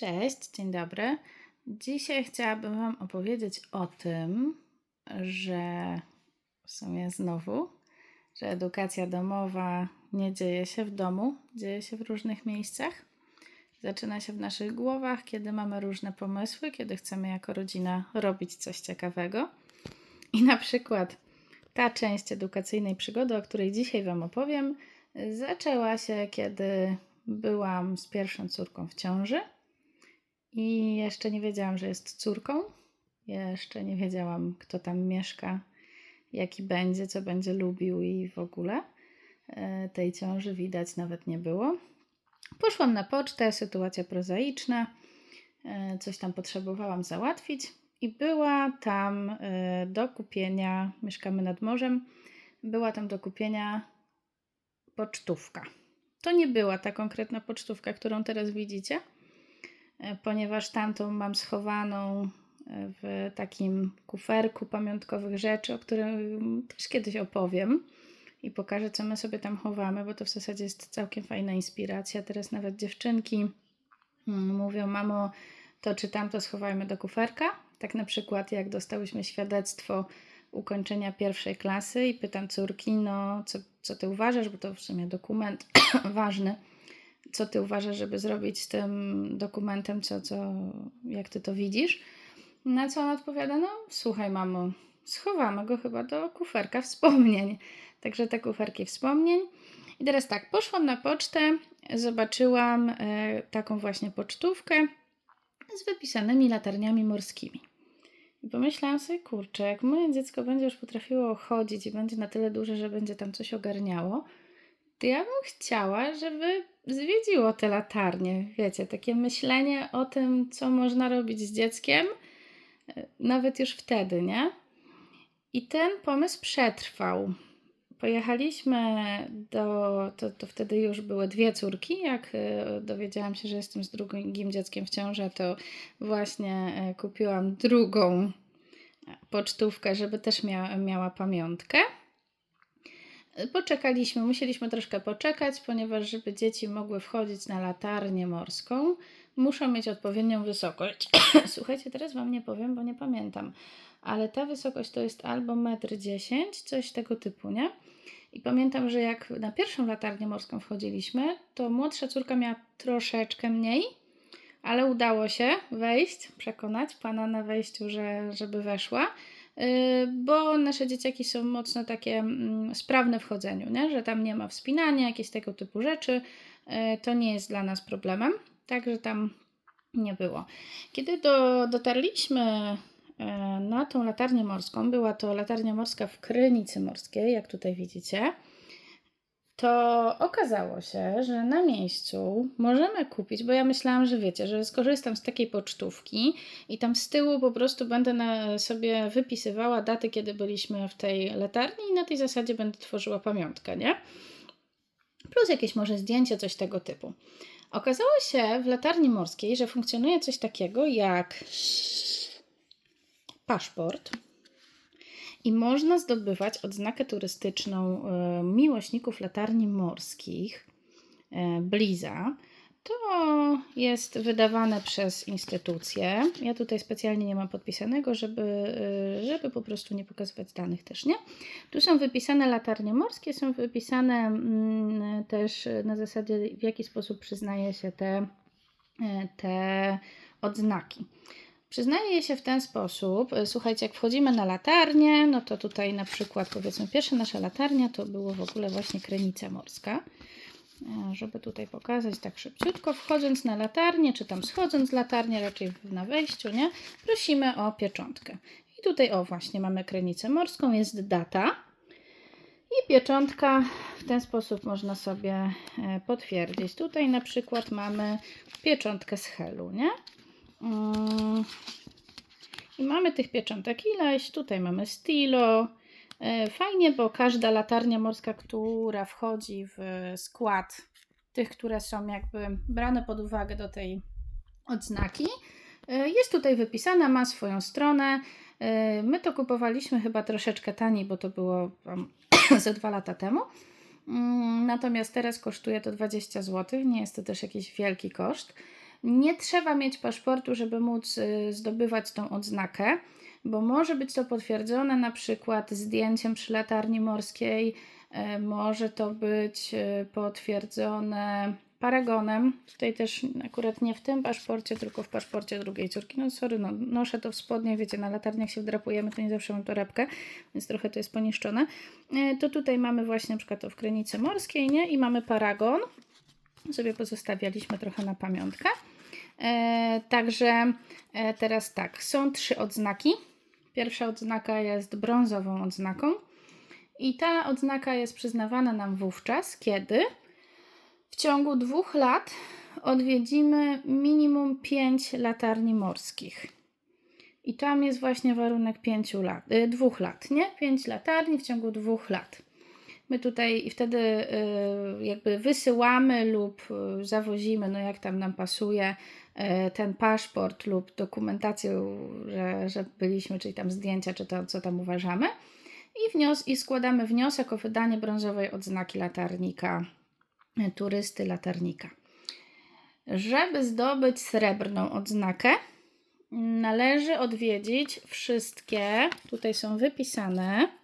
Cześć, dzień dobry. Dzisiaj chciałabym Wam opowiedzieć o tym, że w sumie znowu, że edukacja domowa nie dzieje się w domu, dzieje się w różnych miejscach. Zaczyna się w naszych głowach, kiedy mamy różne pomysły, kiedy chcemy jako rodzina robić coś ciekawego. I na przykład ta część edukacyjnej przygody, o której dzisiaj Wam opowiem, zaczęła się, kiedy byłam z pierwszą córką w ciąży i jeszcze nie wiedziałam, że jest córką. Jeszcze nie wiedziałam, kto tam mieszka, jaki będzie, co będzie lubił i w ogóle. E, tej ciąży widać nawet nie było. Poszłam na pocztę, sytuacja prozaiczna, e, coś tam potrzebowałam załatwić i była tam e, do kupienia, mieszkamy nad morzem, była tam do kupienia pocztówka. To nie była ta konkretna pocztówka, którą teraz widzicie, ponieważ tamtą mam schowaną e, w takim kuferku pamiątkowych rzeczy, o którym też kiedyś opowiem i pokażę, co my sobie tam chowamy, bo to w zasadzie jest całkiem fajna inspiracja. Teraz nawet dziewczynki mm, mówią, mamo, to czy tamto schowajmy do kuferka. Tak na przykład, jak dostałyśmy świadectwo ukończenia pierwszej klasy i pytam córki, no co, co ty uważasz, bo to w sumie dokument ważny, co ty uważasz, żeby zrobić z tym dokumentem, co, co, jak ty to widzisz? Na co ona odpowiada, no słuchaj mamo, schowamy go chyba do kuferka wspomnień. Także te kuferki wspomnień. I teraz tak, poszłam na pocztę, zobaczyłam e, taką właśnie pocztówkę z wypisanymi latarniami morskimi. I pomyślałam sobie, kurczę, jak moje dziecko będzie już potrafiło chodzić i będzie na tyle duże, że będzie tam coś ogarniało, to ja bym chciała, żeby zwiedziło te latarnie. Wiecie, takie myślenie o tym, co można robić z dzieckiem, e, nawet już wtedy, nie? I ten pomysł przetrwał. Pojechaliśmy do. To, to wtedy już były dwie córki. Jak e, dowiedziałam się, że jestem z drugim dzieckiem w ciąży, to właśnie e, kupiłam drugą pocztówkę, żeby też miała, miała pamiątkę. Poczekaliśmy, musieliśmy troszkę poczekać, ponieważ żeby dzieci mogły wchodzić na latarnię morską, muszą mieć odpowiednią wysokość. Słuchajcie, teraz Wam nie powiem, bo nie pamiętam, ale ta wysokość to jest albo 1,10 m, coś tego typu, nie? I pamiętam, że jak na pierwszą latarnię morską wchodziliśmy, to młodsza córka miała troszeczkę mniej, ale udało się wejść, przekonać pana na wejściu, że, żeby weszła, bo nasze dzieciaki są mocno takie mm, sprawne w chodzeniu, nie? że tam nie ma wspinania, jakieś tego typu rzeczy. Y, to nie jest dla nas problemem, także tam nie było. Kiedy do, dotarliśmy y, na tą latarnię morską, była to latarnia morska w Krynicy Morskiej, jak tutaj widzicie to okazało się, że na miejscu możemy kupić, bo ja myślałam, że wiecie, że skorzystam z takiej pocztówki i tam z tyłu po prostu będę sobie wypisywała daty, kiedy byliśmy w tej latarni i na tej zasadzie będę tworzyła pamiątkę, nie? Plus jakieś może zdjęcie, coś tego typu. Okazało się w latarni morskiej, że funkcjonuje coś takiego jak paszport, i można zdobywać odznakę turystyczną e, miłośników latarni morskich e, Bliza. To jest wydawane przez instytucje. Ja tutaj specjalnie nie mam podpisanego, żeby, e, żeby po prostu nie pokazywać danych też, nie? Tu są wypisane latarnie morskie, są wypisane mm, też na zasadzie, w jaki sposób przyznaje się te, te odznaki. Przyznaję je się w ten sposób. E, słuchajcie, jak wchodzimy na latarnię, no to tutaj na przykład powiedzmy pierwsza nasza latarnia to było w ogóle właśnie Krenica Morska. E, żeby tutaj pokazać tak szybciutko, wchodząc na latarnię, czy tam schodząc z latarni, raczej na wejściu, nie? Prosimy o pieczątkę. I tutaj, o właśnie, mamy Krenicę Morską, jest data. I pieczątka w ten sposób można sobie e, potwierdzić. Tutaj na przykład mamy pieczątkę z Helu, nie? Mm. I mamy tych pieczątek ileś. Tutaj mamy stilo. E, fajnie, bo każda latarnia morska, która wchodzi w skład tych, które są jakby brane pod uwagę do tej odznaki, e, jest tutaj wypisana, ma swoją stronę. E, my to kupowaliśmy chyba troszeczkę taniej, bo to było ze dwa lata temu. Mm, natomiast teraz kosztuje to 20 zł. Nie jest to też jakiś wielki koszt. Nie trzeba mieć paszportu, żeby móc y, zdobywać tą odznakę, bo może być to potwierdzone na przykład zdjęciem przy latarni morskiej, y, może to być y, potwierdzone paragonem. Tutaj też akurat nie w tym paszporcie, tylko w paszporcie drugiej córki. No sorry, no, noszę to w spodnie, wiecie, na latarniach się wdrapujemy, to nie zawsze mam torebkę, więc trochę to jest poniszczone. To tutaj mamy właśnie na przykład to w Krynicy Morskiej, nie? I mamy paragon. Sobie pozostawialiśmy trochę na pamiątkę. E, Także e, teraz tak, są trzy odznaki. Pierwsza odznaka jest brązową odznaką. I ta odznaka jest przyznawana nam wówczas, kiedy w ciągu dwóch lat odwiedzimy minimum 5 latarni morskich. I tam jest właśnie warunek 5 lat, y, dwóch lat, nie? 5 latarni w ciągu dwóch lat. My tutaj i wtedy y, jakby wysyłamy lub y, zawozimy, no jak tam nam pasuje, y, ten paszport lub dokumentację, że, że byliśmy, czyli tam zdjęcia, czy to, co tam uważamy. I, wnios- I składamy wniosek o wydanie brązowej odznaki latarnika turysty latarnika. Żeby zdobyć srebrną odznakę, należy odwiedzić wszystkie, tutaj są wypisane,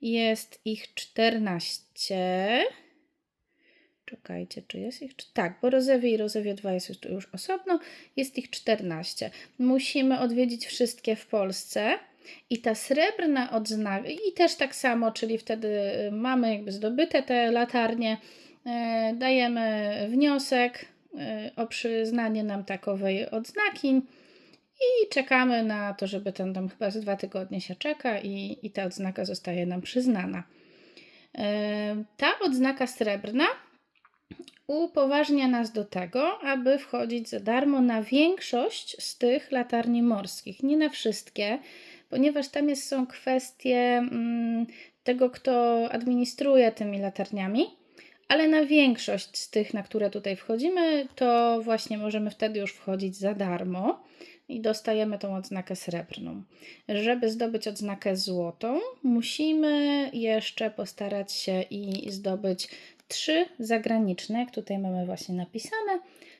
jest ich 14. Czekajcie, czy jest ich? Tak, bo Rozewie i Rozewie 2 jest już- osobno, jest ich 14. Musimy odwiedzić wszystkie w Polsce. I ta srebrna odznaka, i też tak samo, czyli wtedy y, mamy jakby zdobyte te latarnie, e, dajemy wniosek e, o przyznanie nam takowej odznaki i czekamy na to, żeby ten tam chyba z dwa tygodnie się czeka i, i ta odznaka zostaje nam przyznana. E, Ta odznaka srebrna upoważnia nas do tego, aby wchodzić za darmo na większość z tych latarni morskich. Nie na wszystkie, ponieważ tam jest, są kwestie mm, tego, kto administruje tymi latarniami, ale na większość z tych, na które tutaj wchodzimy, to właśnie możemy wtedy już wchodzić za darmo i dostajemy tą odznakę srebrną. Żeby zdobyć odznakę złotą, musimy jeszcze postarać się i zdobyć trzy zagraniczne, jak tutaj mamy właśnie napisane,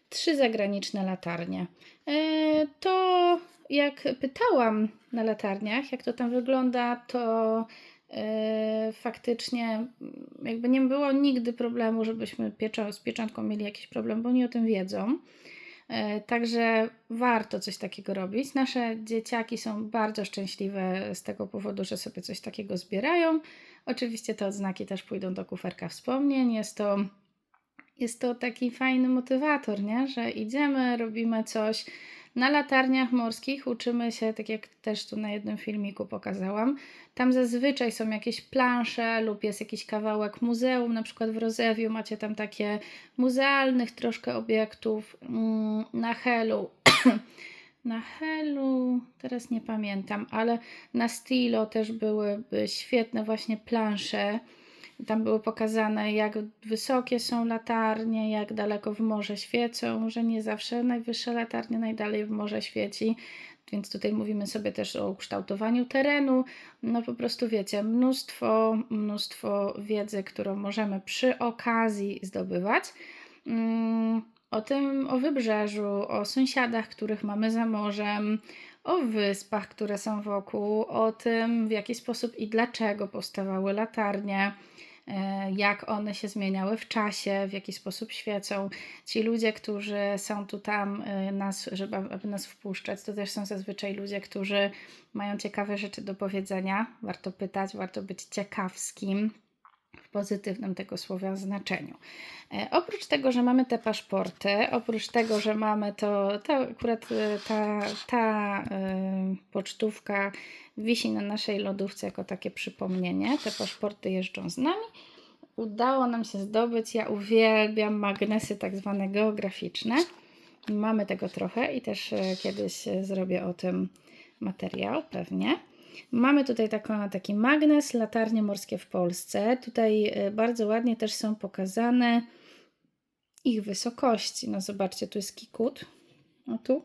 trzy zagraniczne latarnie. E, To jak pytałam na latarniach, jak to tam wygląda, to e, faktycznie jakby nie było nigdy problemu, żebyśmy z pieczątką mieli jakiś problem, bo oni o tym wiedzą. E, Także warto coś takiego robić. Nasze dzieciaki są bardzo szczęśliwe z tego powodu, że sobie coś takiego zbierają. Oczywiście te odznaki też pójdą do kuferka wspomnień. Jest to, jest to taki fajny motywator, nie? że idziemy, robimy coś. Na latarniach morskich uczymy się, tak jak też tu na jednym filmiku pokazałam, tam zazwyczaj są jakieś plansze lub jest jakiś kawałek muzeum, na przykład w Rozewiu macie tam takie muzealnych troszkę obiektów. Mm, Na Helu, na Helu, teraz nie pamiętam, ale na Stilo też byłyby świetne właśnie plansze. Tam były pokazane, jak wysokie są latarnie, jak daleko w morze świecą, że nie zawsze najwyższa latarnia najdalej w morze świeci. Więc tutaj mówimy sobie też o ukształtowaniu terenu. No po prostu wiecie, mnóstwo, mnóstwo wiedzy, którą możemy przy okazji zdobywać. Mm, O tym, o wybrzeżu, o sąsiadach, których mamy za morzem, o wyspach, które są wokół, o tym, w jaki sposób i dlaczego powstawały latarnie, jak one się zmieniały w czasie, w jaki sposób świecą. Ci ludzie, którzy są tu tam e, nas, żeby aby nas wpuszczać, to też są zazwyczaj ludzie, którzy mają ciekawe rzeczy do powiedzenia. Warto pytać, warto być ciekawskim w pozytywnym tego słowa znaczeniu. E, oprócz tego, że mamy te paszporty, oprócz tego, że mamy to, to akurat e, ta, ta e, pocztówka wisi na naszej lodówce jako takie przypomnienie, te paszporty jeżdżą z nami. Udało nam się zdobyć, ja uwielbiam magnesy tak zwane geograficzne. Mamy tego trochę i też kiedyś zrobię o tym materiał, pewnie. Mamy tutaj taki magnes, latarnie morskie w Polsce. Tutaj e, bardzo ładnie też są pokazane ich wysokości. No zobaczcie, tu jest Kikut, o tu,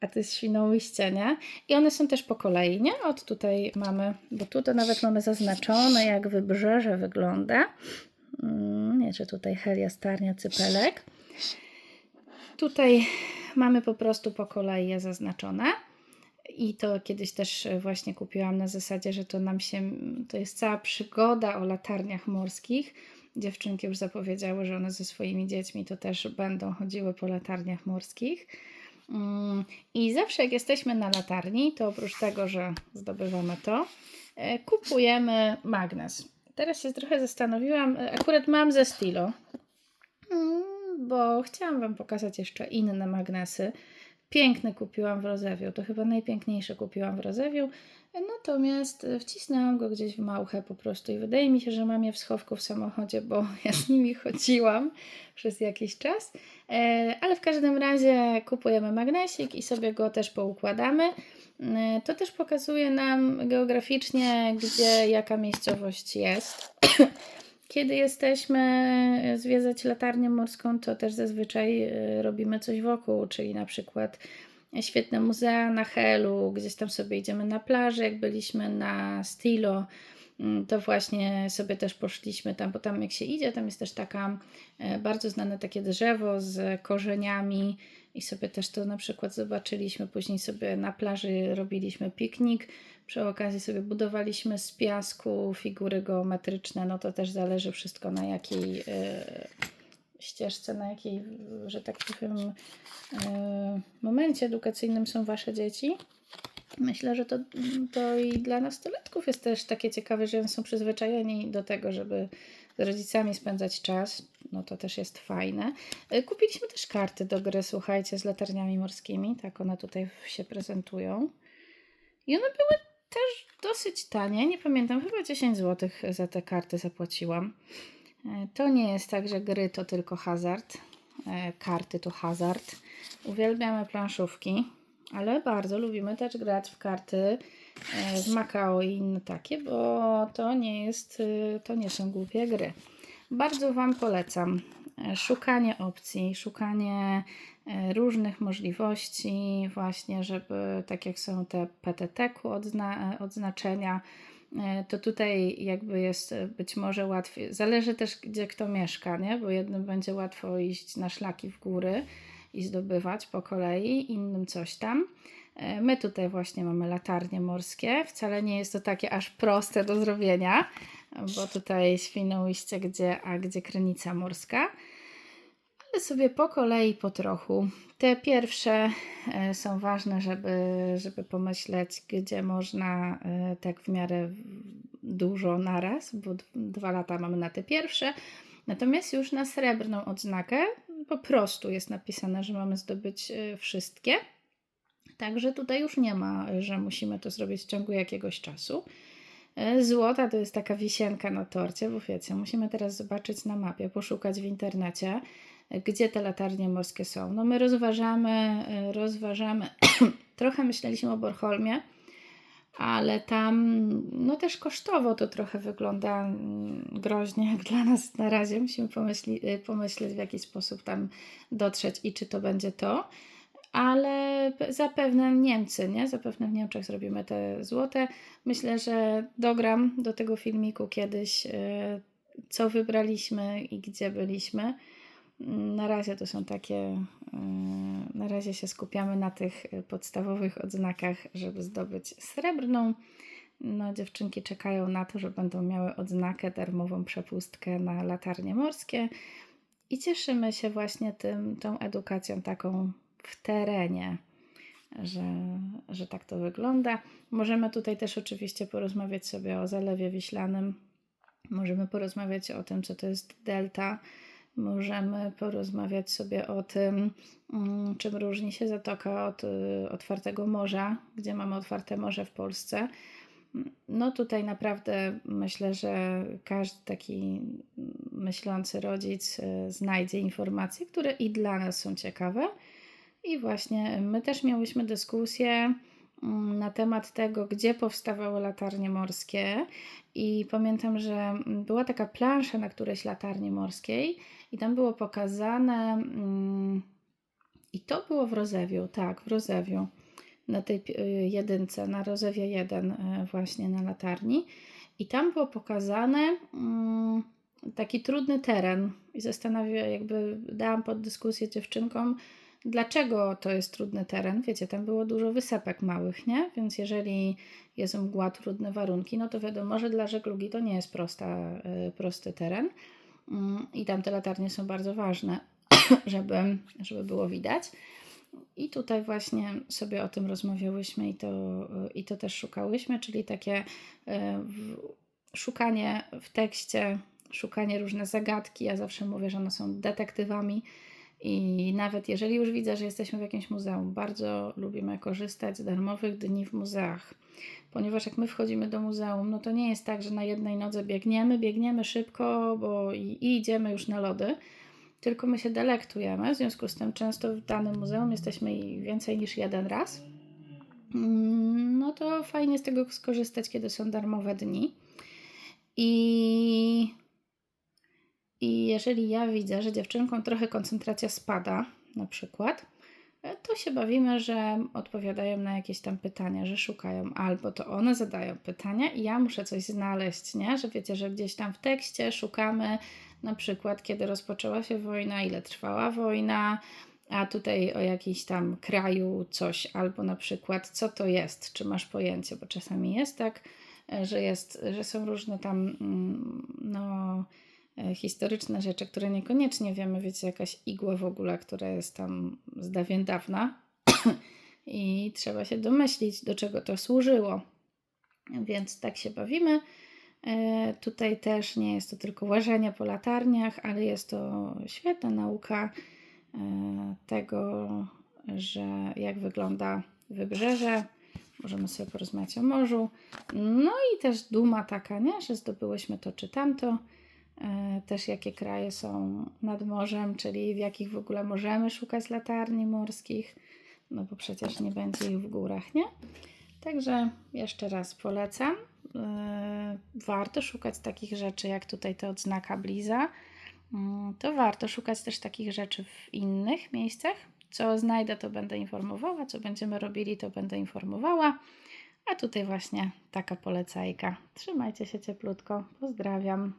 a to jest Świnoujście, nie? I one są też po kolei, nie? Od tutaj mamy, bo tu to nawet mamy zaznaczone, jak wybrzeże wygląda. Mm, Nie, że tutaj Helia, Starnia, Cypelek. Tutaj mamy po prostu po kolei je zaznaczone. I to kiedyś też e, właśnie kupiłam na zasadzie, że to nam się, to jest cała przygoda o latarniach morskich. Dziewczynki już zapowiedziały, że one ze swoimi dziećmi to też będą chodziły po latarniach morskich. Mm, I zawsze jak jesteśmy na latarni, to oprócz tego, że zdobywamy to, e, kupujemy magnes. Teraz się trochę zastanowiłam, e, akurat mam ze Stilo, mm, bo chciałam Wam pokazać jeszcze inne magnesy. Piękne kupiłam w Rozewiu, to chyba najpiękniejsze kupiłam w Rozewiu, natomiast e, wcisnęłam go gdzieś w małchę po prostu i wydaje mi się, że mam je w schowku w samochodzie, bo ja z nimi chodziłam przez jakiś czas, e, ale w każdym razie kupujemy magnesik i sobie go też poukładamy. E, to też pokazuje nam geograficznie, gdzie jaka miejscowość jest. Kiedy jesteśmy zwiedzać latarnię morską, to też zazwyczaj e, robimy coś wokół, czyli na przykład świetne muzea na Helu, gdzieś tam sobie idziemy na plażę, jak byliśmy na Stilo, mm, to właśnie sobie też poszliśmy tam, bo tam jak się idzie, tam jest też taka e, bardzo znane takie drzewo z korzeniami i sobie też to na przykład zobaczyliśmy. Później sobie na plaży robiliśmy piknik. Przy okazji sobie budowaliśmy z piasku figury geometryczne. No to też zależy wszystko na jakiej yy, ścieżce, na jakiej, że tak powiem, yy, momencie edukacyjnym są Wasze dzieci. Myślę, że to, to i dla nastolatków jest też takie ciekawe, że są przyzwyczajeni do tego, żeby z rodzicami spędzać czas. No to też jest fajne. Y, kupiliśmy też karty do gry, słuchajcie, z latarniami morskimi. Tak one tutaj się prezentują. I one były też dosyć tanie. Nie pamiętam, chyba 10 zł za te karty zapłaciłam. Y, to nie jest tak, że gry to tylko hazard. Y, karty to hazard. Uwielbiamy planszówki ale bardzo lubimy też grać w karty e, Macao i inne takie, bo to nie jest, e, to nie są głupie gry. Bardzo Wam polecam e, szukanie opcji, szukanie różnych możliwości, właśnie, żeby tak jak są te PTT-ku odzna odznaczenia, to tutaj jakby jest być może łatwiej. Zależy też, gdzie kto mieszka, nie? bo jednym będzie łatwo iść na szlaki w góry, i zdobywać po kolei, innym coś tam. E, my tutaj właśnie mamy latarnie morskie. Wcale nie jest to takie aż proste do zrobienia, bo tutaj Świnoujście, gdzie, a gdzie Krynica Morska. Ale sobie po kolei, po trochu. Te pierwsze e, są ważne, żeby, żeby pomyśleć, gdzie można e, tak w miarę dużo naraz, bo dwa lata mamy na te pierwsze. Natomiast już na srebrną odznakę po prostu jest napisane, że mamy zdobyć wszystkie. Także tutaj już nie ma, że musimy to zrobić w ciągu jakiegoś czasu. Y, złota to jest taka wisienka na torcie, bo wiecie, musimy teraz zobaczyć na mapie, poszukać w internecie, gdzie te latarnie morskie są. No my rozważamy, y, rozważamy, trochę myśleliśmy o Borholmie, ale tam no też kosztowo to trochę wygląda mm, groźnie jak dla nas na razie. Musimy pomyśleć w jaki sposób tam dotrzeć i czy to będzie to. Ale zapewne Niemcy, nie? Zapewne w Niemczech zrobimy te złote. Myślę, że dogram do tego filmiku kiedyś, y, co wybraliśmy i gdzie byliśmy. Na razie to są takie, e, na razie się skupiamy na tych podstawowych odznakach, żeby zdobyć srebrną. No, dziewczynki czekają na to, że będą miały odznakę darmową przepustkę na latarnie morskie i cieszymy się właśnie tym, tą edukacją taką w terenie, że, że tak to wygląda. Możemy tutaj też oczywiście porozmawiać sobie o Zalewie Wiślanym, możemy porozmawiać o tym, co to jest delta, możemy porozmawiać sobie o tym, mm, czym różni się Zatoka od y, otwartego morza, gdzie mamy otwarte morze w Polsce. No tutaj naprawdę myślę, że każdy taki myślący rodzic y, znajdzie informacje, które i dla nas są ciekawe. I właśnie my też miałyśmy dyskusję mm, na temat tego, gdzie powstawały latarnie morskie. I pamiętam, że była taka plansza na którejś latarni morskiej, i tam było pokazane, mm, i to było w Rozewiu, tak, w Rozewiu, na tej y, jedynce, na Rozewie 1 y, właśnie na latarni. I tam było pokazane mm, taki trudny teren i zastanawiam, jakby dałam pod dyskusję dziewczynkom, Dlaczego to jest trudny teren? Wiecie, tam było dużo wysepek małych, nie? Więc jeżeli jest mgła, trudne warunki, no to wiadomo, że dla żeglugi to nie jest prosta, y, prosty teren. Mm, I tam te latarnie są bardzo ważne, żeby, żeby było widać. I tutaj właśnie sobie o tym rozmawiałyśmy i to, i to też szukałyśmy, czyli takie y, szukanie w tekście, szukanie różne zagadki. Ja zawsze mówię, że one są detektywami. I nawet jeżeli już widzę, że jesteśmy w jakimś muzeum, bardzo lubimy korzystać z darmowych dni w muzeach. Ponieważ jak my wchodzimy do muzeum, no to nie jest tak, że na jednej nodze biegniemy, biegniemy szybko bo i, i idziemy już na lody, tylko my się delektujemy. W związku z tym często w danym muzeum jesteśmy więcej niż jeden raz. Mm, No to fajnie z tego skorzystać, kiedy są darmowe dni. I i jeżeli ja widzę, że dziewczynkom trochę koncentracja spada, na przykład, to się bawimy, że odpowiadają na jakieś tam pytania, że szukają, albo to one zadają pytania i ja muszę coś znaleźć, nie? Że wiecie, że gdzieś tam w tekście szukamy na przykład, kiedy rozpoczęła się wojna, ile trwała wojna, a tutaj o jakimś tam kraju coś, albo na przykład co to jest, czy masz pojęcie, bo czasami jest tak, że, jest, że są różne tam, mm, no historyczne rzeczy, które niekoniecznie wiemy, wiecie, jakaś igła w ogóle, która jest tam z dawien dawna i trzeba się domyślić, do czego to służyło. Więc tak się bawimy. E, Tutaj też nie jest to tylko łażenie po latarniach, ale jest to świetna nauka e, tego, że jak wygląda wybrzeże. Możemy sobie porozmawiać o morzu. No i też duma taka, nie? że zdobyłyśmy to czy tamto. E, Też jakie kraje są nad morzem, czyli w jakich w ogóle możemy szukać latarni morskich, no bo przecież nie będzie ich w górach, nie? Także jeszcze raz polecam. E, Warto szukać takich rzeczy, jak tutaj ta odznaka Bliza. Mm, To warto szukać też takich rzeczy w innych miejscach. Co znajdę, to będę informowała, co będziemy robili, to będę informowała. A tutaj właśnie taka polecajka. Trzymajcie się cieplutko. Pozdrawiam.